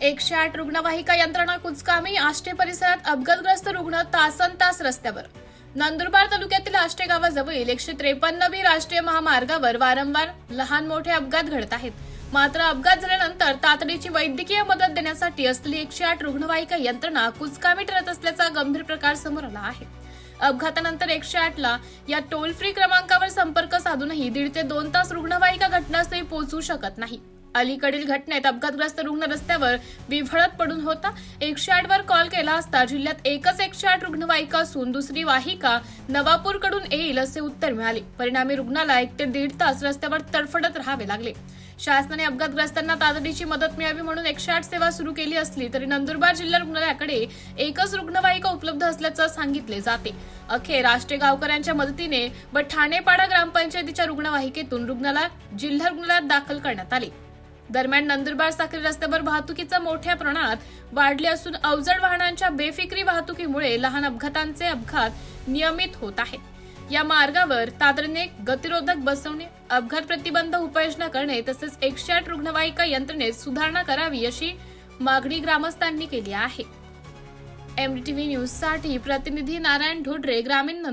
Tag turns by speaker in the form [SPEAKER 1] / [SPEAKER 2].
[SPEAKER 1] एकशे आठ रुग्णवाहिका यंत्रणा कुचकामी आष्टे परिसरात अपघातग्रस्त रुग्ण तासन तास रस्त्यावर. नंदुरबार तालुक्यातील आष्टे गावाजवळील एकशे त्रेपन्न बी राष्ट्रीय महामार्गावर वारंवार लहान मोठे अपघात घडत आहेत. मात्र अपघात झाल्यानंतर तातडीची वैद्यकीय मदत देण्यासाठी असलेली एकशे आठ रुग्णवाहिका यंत्रणा कुचकामी ठरत असल्याचा गंभीर प्रकार समोर आला आहे. अपघातानंतर एकशे आठ ला या टोल फ्री क्रमांकावर संपर्क साधूनही दीड ते दोन तास रुग्णवाहिका घटनास्थळी पोहोचू शकत नाही. अलीकडील घटनेत अपघातग्रस्त रुग्ण रस्त्यावर विफळत पडून होता. एकशे आठ वर कॉल केला असता जिल्ह्यात एकच एकशे आठ रुग्णवाहिका असून दुसरी वाहिका नवापूरकडून येईल असे उत्तर मिळाले. परिणामी रुग्णाला एक ते दीड तास रस्त्यावर तडफडत राहावे लागले. शासनाने अपघातग्रस्तांना तातडीची मदत मिळावी म्हणून एकशे आठ सेवा सुरू केली असली तरी नंदुरबार जिल्हा रुग्णालयाकडे एकच रुग्णवाहिका उपलब्ध असल्याचं सांगितले जाते. अखेर राष्ट्रीय गावकऱ्यांच्या मदतीने व ठाणेपाडा ग्रामपंचायतीच्या रुग्णवाहिकेतून रुग्णाला जिल्हा रुग्णालयात दाखल करण्यात आले. दरम्यान नंदुरबार साखरी रस्त्यावर वाहतुकीचा मोठ्या प्रमाणात वाढले असून अवजड वाहनांच्या बेफिक्री वाहतुकीमुळे लहान अपघातांचे अपघात नियमित होत आहेत. या मार्गावर तातडीने गतिरोधक बसवणे अपघात प्रतिबंध उपाययोजना करणे तसेच एकशे आठ रुग्णवाहिका यंत्रणेत सुधारणा करावी अशी मागणी ग्रामस्थांनी केली आहे. एमडीटीव्ही न्यूजसाठी प्रतिनिधी नारायण ढोडरे ग्रामीण